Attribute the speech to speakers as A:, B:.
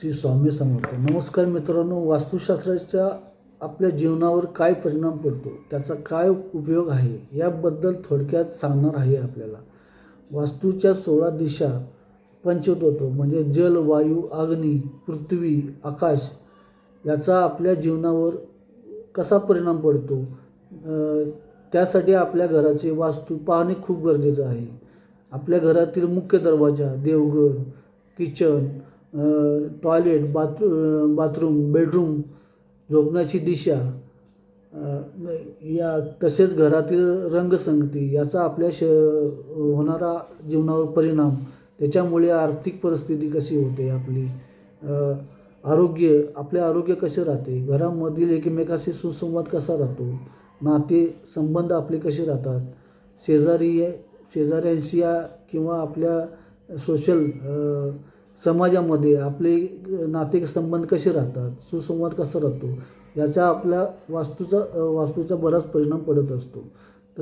A: श्री स्वामी समर्थ. नमस्कार मित्रांनो वास्तुशास्त्राच्या आपल्या जीवनावर काय परिणाम पडतो त्याचा काय उपयोग आहे याबद्दल थोडक्यात सांगणार आहे आपल्याला. वास्तूच्या सोळा दिशा पंचतत्व म्हणजे जल वायू अग्नी पृथ्वी आकाश याचा आपल्या जीवनावर कसा परिणाम पडतो त्यासाठी आपल्या घराचे वास्तू पाहणे खूप गरजेचं आहे. आपल्या घरातील मुख्य दरवाजा देवघर kitchen toilet bathroom bathroom bedroom झोपण्याची दिशा या तसेच घरातील रंगसंगती याचा आपल्या श होणारा जीवनावर परिणाम त्याच्यामुळे आर्थिक परिस्थिती कशी होते आपली? आरोग्य आपले आरोग्य कसे राहते? घरामधील एकमेकाशी सुसंवाद कसा राहतो? नाते संबंध आपले कसे राहतात? शेजारी शेजाऱ्यांशी या किंवा आपल्या सोशल समाजामध्ये आपले नाते संबंध कसे राहतात सुसंवाद कसा राहतो याचा आपल्या वास्तूचा वास्तूचा बराच परिणाम पडत असतो.